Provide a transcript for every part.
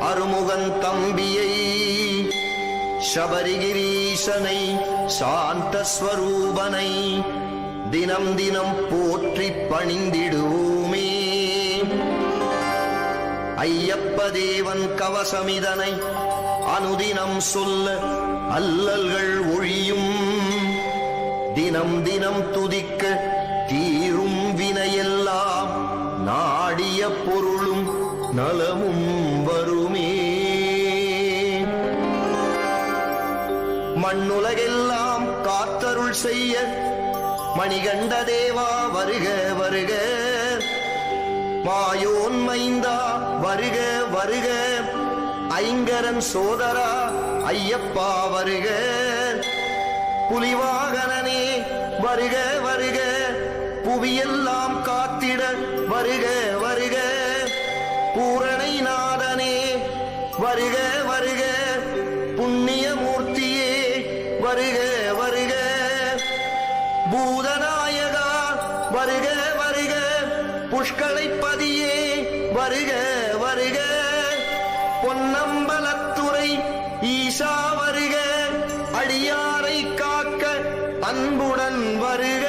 அருமுகன் தம்பியை சபரிகிரீசனை சாந்தஸ்வரூபனை தினம் தினம் போற்றி பணிந்திடுவோமே. ஐயப்ப தேவன் கவசமிதனை அனுதினம் சொல்ல அல்லல்கள் ஒழியும். தினம் தினம் துதிக்க தீரும் வினையெல்லாம் நாடிய பொருளும் நலமும் மண்ணுலகெல்லாம் காத்தருள் செய்ய மணிகண்ட தேவா வருக வருக. மாயோன் மைந்தா வருக வருக. ஐங்கரன் சோதரா ஐயப்பா வருக. புலிவாகனனே வருக வருக. புவியெல்லாம் காத்திட வருக வருக. பூரணை நாதனே வருக புஷ்களைப்பதியே வருக வருக. பொன்னம்பலத்துறை ஈசா வருக. அடியாரை காக்க அன்புடன் வருக.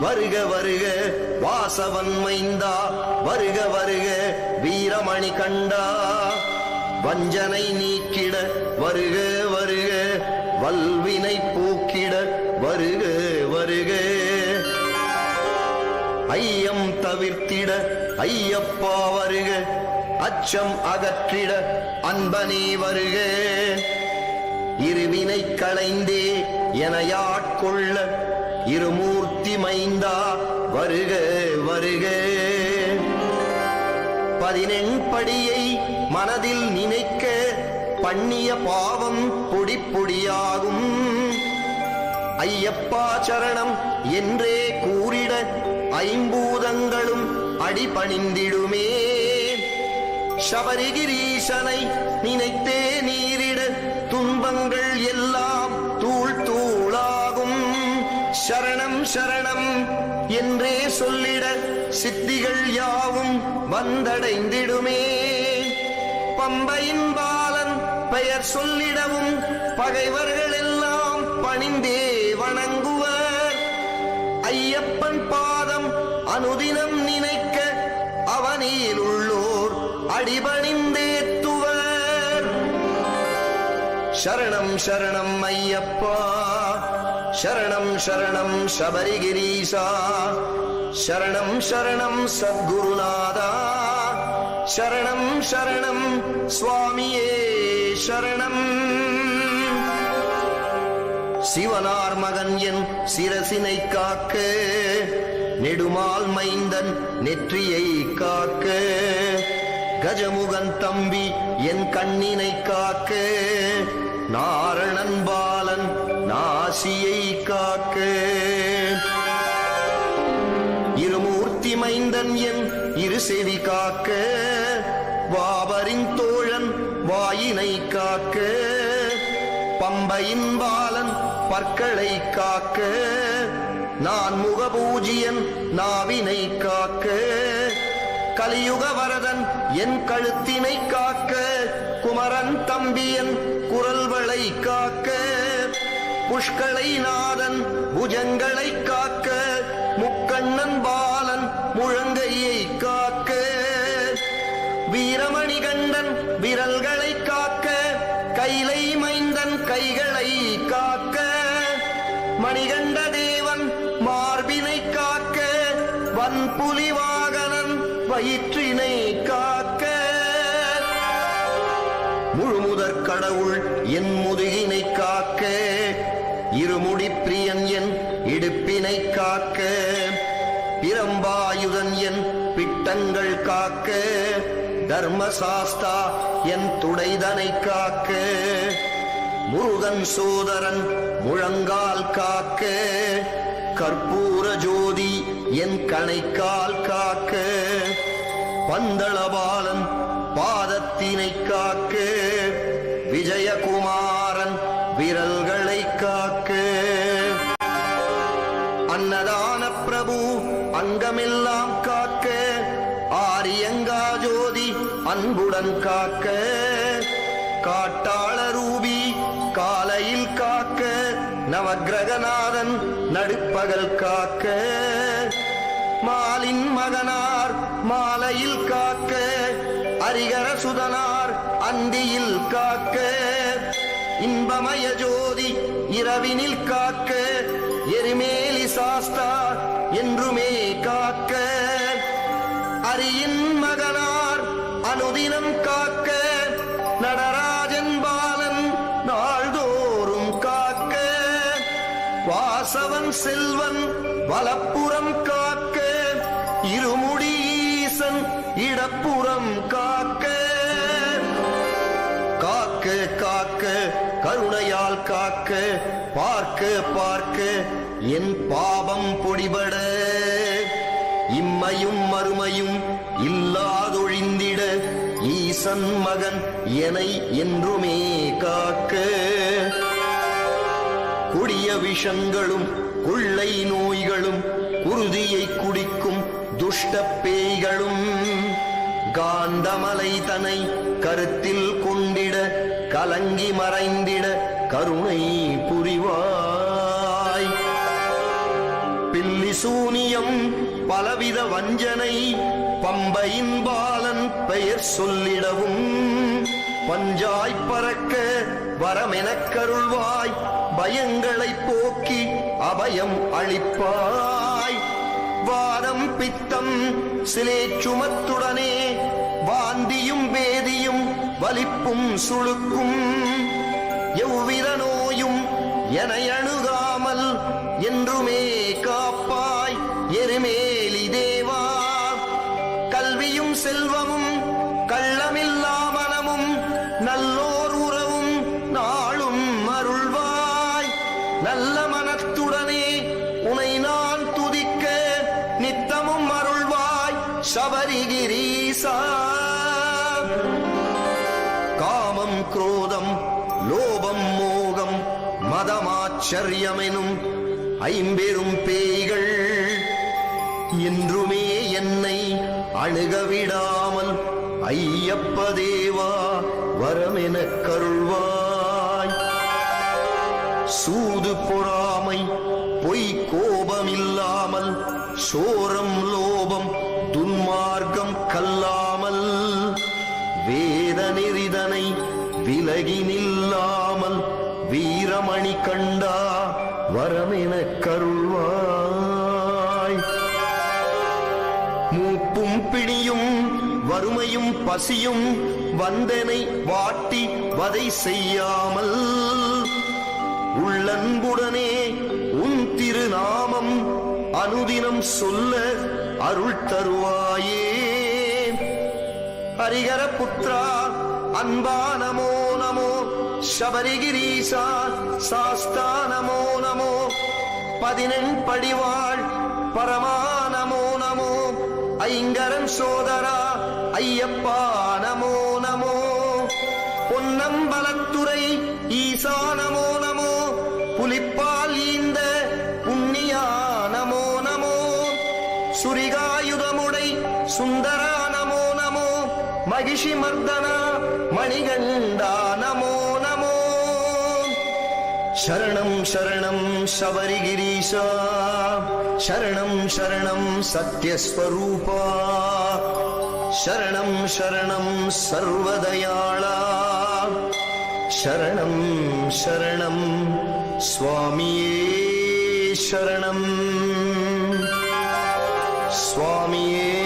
வருக வருக. வாசவன் மைந்தா. வருக வருக. வீரமணி கண்டா. வஞ்சனை நீக்கிட வருக வருக. வல்வினை போக்கிட ஐயம் தவிர்த்திட ஐயப்பா வருக அச்சம் அகற்றிட அன்பனே வருக. இருவினை களைந்தே என யாட்கொள்ள இருமூர்த்தி மைந்தா வருக வருக. பதினெண்படியை மனதில் நினைக்க பண்ணிய பாவம் பொடி பொடியாகும் ஐயப்பா சரணம் என்றே கூறிட ஐம்பூதங்களும் அடிபணிந்திடுமே. சபரிகிரீசனை நினைத்தே நீரிட துன்பங்கள் எல்லாம் தூள் தூளாகும். சரணம் சரணம் என்றே சொல்லிட சித்திகள் யாவும் வந்தடைந்திடுமே. பம்பையின் பாலன் பெயர் சொல்லிடவும் பகைவர்கள் எல்லாம் பணிந்தே வணங்கும். அனுதினம் நினைக்க அவனில் உள்ளோர் அடிபணிந்தேத்துவர் சரணம் சரணம் ஐயப்பா. சரணம் சரணம் சபரிகிரீசா. சரணம் சரணம் சத்குருநாதா. சரணம் சரணம் சுவாமியே சரணம். சிவனார் மகன் என் சிரசினை காக்க நெடுமால் மைந்தன் நெற்றியை காக்க. கஜமுகன் தம்பி என் கண்ணினை காக்க. நாரணன் பாலன் நாசியை காக்க. இருமூர்த்தி மைந்தன் என் இரு செவி காக்க. வாபரின் தோழன் வாயினை காக்க. பம்பையின் பாலன் பற்களை காக்க. நான் முகபூஜியன் நாவினை காக்க. கலியுக வரதன் என் கழுத்தினை காக்க. குமரன் தம்பியன் குரல்வளை காக்க. புஷ்களை நாதன் புஜங்களை காக்க. முக்கண்ணன் பாலன் முழங்கையை காக்க. வீரமணி கண்டன் விரல்களை காக்க. கைலை மைந்தன் கைகளை காக்க. மணிகண்டன் வயிற்றினை காக்க. முழுமுதற் கடவுள் என் முதுகினை காக்க. இருமுடி பிரியன் என் இடுப்பினை காக்க. பிரம்பாயுதன் என் பிட்டங்கள் காக்க. தர்மசாஸ்தா என் துடைதனை காக்க. முருகன் சோதரன் முழங்கால் காக்க. கற்பூர ஜோதி என் கணைக்கால் காக்க. பந்தளபாலன் பாதத்தினை காக்க. விஜயகுமாரன் விரல்களை காக்க. அன்னதான பிரபு அங்கமெல்லாம் காக்க. ஆரியங்கா ஜோதி அன்புடன் காக்க. காட்டாள ரூபி காலையில் காக்க. நவகிரகநாதன் நடுப்பகல் காக்க. மாலின் மகனார் மாலையில் காக்க அரிகர சுதனார் அந்தியில் காக்க. இன்பமய ஜோதி இரவினில் காக்க எருமேலி சாஸ்தா என்றுமே காக்க. அரியின் மகனார் அனுதினம் காக்க நடராஜன் பாலன் நாள்தோறும் காக்க. வாசவன் செல்வன் வலப்புறம் காக்க இருமுடி ஈசன் இடப்புறம் காக்க காக்க காக்க கருணையால் காக்க பார்க்க பார்க்க என் பாவம் பொடிபட இம்மையும் மறுமையும் இல்லாதொழிந்திட ஈசன் மகன் எனை என்றுமே காக்க. கொடிய விஷங்களும் கொள்ளை நோய்களும் குருதியை குடிக்கும் துஷ்டப்பேய்களும் காந்தமலை தனை கருத்தில் கொண்டிட கலங்கி மறைந்திட கருணை புரிவாய். பில்லி சூனியம் பலவித வஞ்சனை பம்பையின் பாலன் பெயர் சொல்லிடவும் பஞ்சாய் பறக்க வரமெனக் கருள்வாய் பயங்களை போக்கி அபயம் அளிப்பாய். வாதம் பித்தம் சிலே சுமத்துடனே வாந்தியும் வேதியும் வலிப்பும் சுழுக்கும் எவ்வித நோயும் என அணுகாமல் என்றுமே காப்பாய் எருமேலி தேவா. கல்வியும் செல்வமும் கள்ளமில்லா சபரிகிரீசா. காமம் குரோதம் லோபம் மோகம் மதமாச்சரியமெனும் ஐம்பெரும் பேய்கள் என்றுமே என்னை அணுகவிடாமல் ஐயப்ப தேவா வரமெனக் கருள்வாய். சூது பொறாமை பொய் கோபமில்லாமல் சோரம் லோபம் துன்மார்க்கம் கல்லாமல் வேத நெறிதனை விலகி நில்லாமல் வீரமணி கண்டா வரமென கருள்வாய். மூப்பும் பிடியும் வறுமையும் பசியும் வந்தனை வாட்டி வதை செய்யாமல் உள்ளன்புடனே உன் திருநாள் அனுதினம் சொல்ல அருள் தருவாயே. ஹரிகர புத்ரா அன்பா நமோ நமோ. சபரிகிரீசா சாஸ்தா நமோ நமோ. பதினெண் படிவாள் பரமா நமோ நமோ. ஐங்கரன் சோதரா ஐயப்பா மகிஷி மர்தனா மணிகண்டா நமோ நமோ. சரணம் சரணம் சபரிகிரீஷா. சரணம் சரணம் சத்யஸ்வரூபா. சரணம் சரணம் சர்வதயாளா. சரணம் சரணம் சுவாமியே சரணம். சுவாமியே